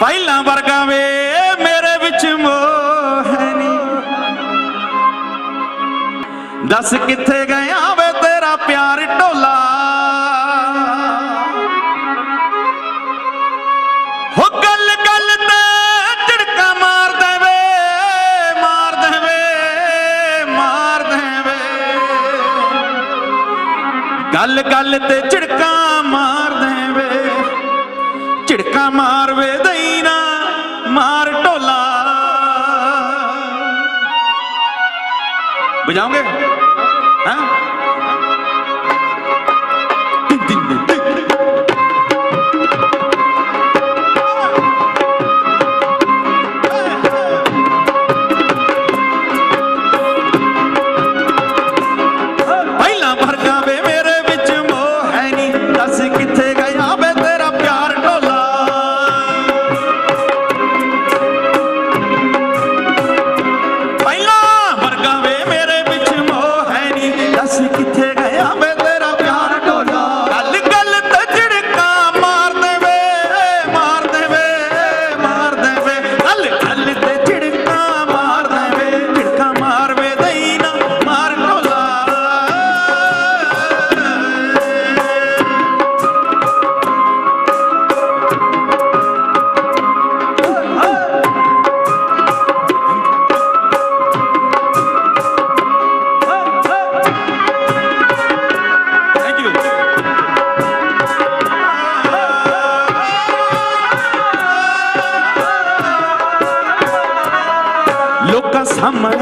ਪਹਿਲਾਂ ਵਰਗਾ ਵੇ, ਮੇਰੇ ਵਿੱਚ ਮੋਹਨੀ ਦੱਸ ਕਿੱਥੇ ਗਿਆ ਵੇ ਤੇਰਾ ਪਿਆਰ ਢੋਲਾ? ਹੋ ਗੱਲ ਗੱਲ ਤੇ ਝੜਕਾ ਮਾਰ ਦੇਵੇ ਮਾਰ ਦੇਵੇ ਮਾਰ ਦੇਵੇ। ਗੱਲ ਗੱਲ ਤੇ ਝੜਕਾ Younger? Hã?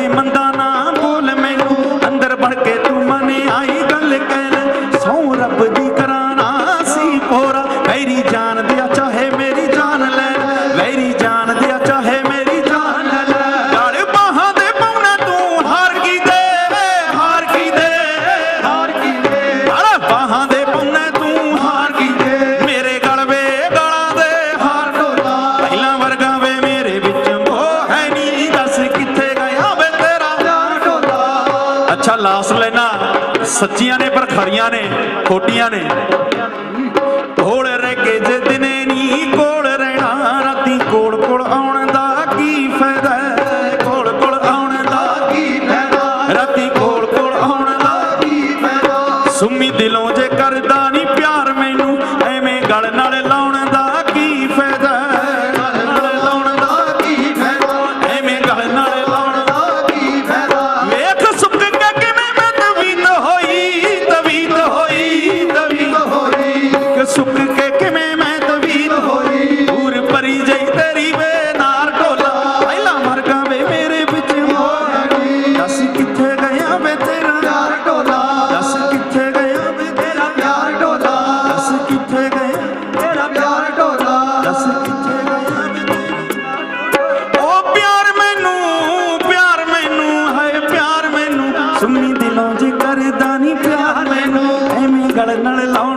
mandando ਲਾਸਟ ਲੈਣਾ। ਸੱਚੀਆਂ ਨੇ ਪਰ ਖਰੀਆਂ ਨੇ, ਖੋਟੀਆਂ ਨੇ। ਹੋਲ ਰਹਿ ਕੇ ਜੇ ਦਿਨੇ ਨਹੀਂ ਕੋਲ ਰਹਿਣਾ, ਰਾਤੀ ਕੋਲ ਕੋਲ ਆਉਣ ਦਾ ਕੀ ਫਾਇਦਾ ਕੋਲ ਕੋਲ ਆਉਣ ਦਾ ਕੀ ਫਾਇਦਾ ਰਾਤੀ ਸੁਣੀ ਦਿਲੋਂ ਜੀ ਕਰਦਾ ਨਹੀਂ ਪਿਆਰ ਮੈਨੂੰ। ਐਵੇਂ ਗਲ ਨਾਲ ਲਾਉਣ